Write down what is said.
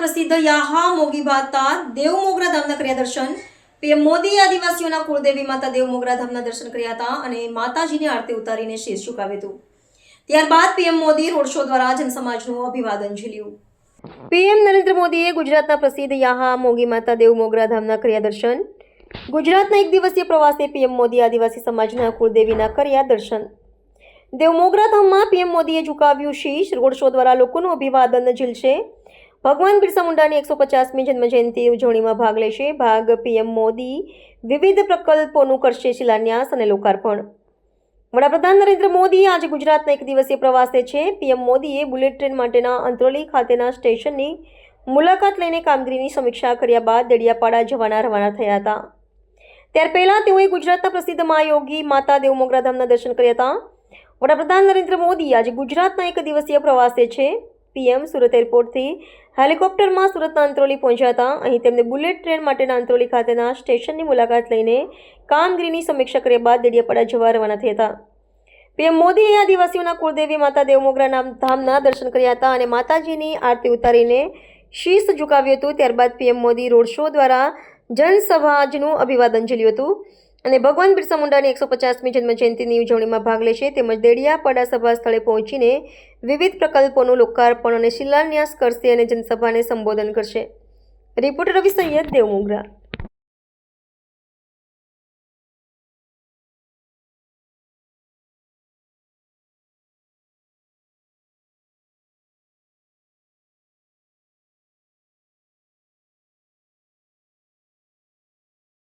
પ્રસિદ્ધ યાહા મોગી માતા દેવ મોગરા ધામના કર્યા દર્શન. પીએમ મોદી આદિવાસીઓના કુળદેવી માતા દેવ મોગરા ધામના દર્શન કર્યા હતા અને માતાજીની આરતી ઉતારીને શેષ ચુકાવ્યું હતું. ત્યારબાદ પીએમ મોદી રોડ શો દ્વારા જનસમાજનું અભિવાદન ઝીલ્યું. પીએમ નરેન્દ્ર મોદીએ ગુજરાતના પ્રસિદ્ધ યાહા મોગી માતા દેવ મોગરા ધામના કર્યા દર્શન. ગુજરાતના એક દિવસીય પ્રવાસે પીએમ મોદી આદિવાસી સમાજના કુળદેવીના કર્યા દર્શન. દેવ મોગરા ધામમાં પીએમ મોદીએ ઝુકાવ્યું શીશ. રોડ શો દ્વારા લોકોનું અભિવાદન ઝીલશે. ભગવાન બિરસા મુંડાની એકસો પચાસમી જન્મજયંતિ ઉજવણીમાં ભાગ લેશે. ભાગ પીએમ મોદી વિવિધ પ્રકલ્પોનું કરશે શિલાન્યાસ અને લોકાર્પણ. વડાપ્રધાન નરેન્દ્ર મોદી આજે ગુજરાતના એક દિવસીય પ્રવાસે છે. પીએમ મોદીએ બુલેટ ટ્રેન માટેના અંત્રોલી ખાતેના સ્ટેશનની મુલાકાત લઈને કામગીરીની સમીક્ષા કર્યા બાદ દેડિયાપાડા જવાના રવાના થયા હતા. ત્યાર પહેલાં તેઓએ ગુજરાતના પ્રસિદ્ધ મહાયોગી માતા દેવ મોગરા ધામના દર્શન કર્યા હતા. વડાપ્રધાન નરેન્દ્ર મોદી આજે ગુજરાતના એક દિવસીય પ્રવાસે છે. પીએમ સુરત એરપોર્ટથી હેલિકોપ્ટરમાં સુરતના અંત્રોલી પહોંચ્યા હતા. અહીં તેમને બુલેટ ટ્રેન માટેના અંત્રોલી ખાતેના સ્ટેશનની મુલાકાત લઈને કામગીરીની સમીક્ષા કર્યા બાદ દેડિયાપાડા જવા રવાના થયા હતા. પીએમ મોદીએ આદિવાસીઓના કુળદેવી માતા દેવમોગરા નામ ધામના દર્શન કર્યા હતા અને માતાજીની આરતી ઉતારીને શીશ ઝુકાવ્યું હતું. ત્યારબાદ પીએમ મોદી રોડ શો દ્વારા જનસભાજનું અભિવાદન ઝીલ્યું હતું. અને ભગવાન બિરસા મુંડાની એકસો પચાસમી જન્મજયંતિની ઉજવણીમાં ભાગ લેશે તેમજ દેડિયાપાડા સભા સ્થળે પહોંચીને વિવિધ પ્રકલ્પોનું લોકાર્પણ અને શિલાન્યાસ કરશે અને જનસભાને સંબોધન કરશે. રિપોર્ટર રવિ સૈયદ દેવમોગરા.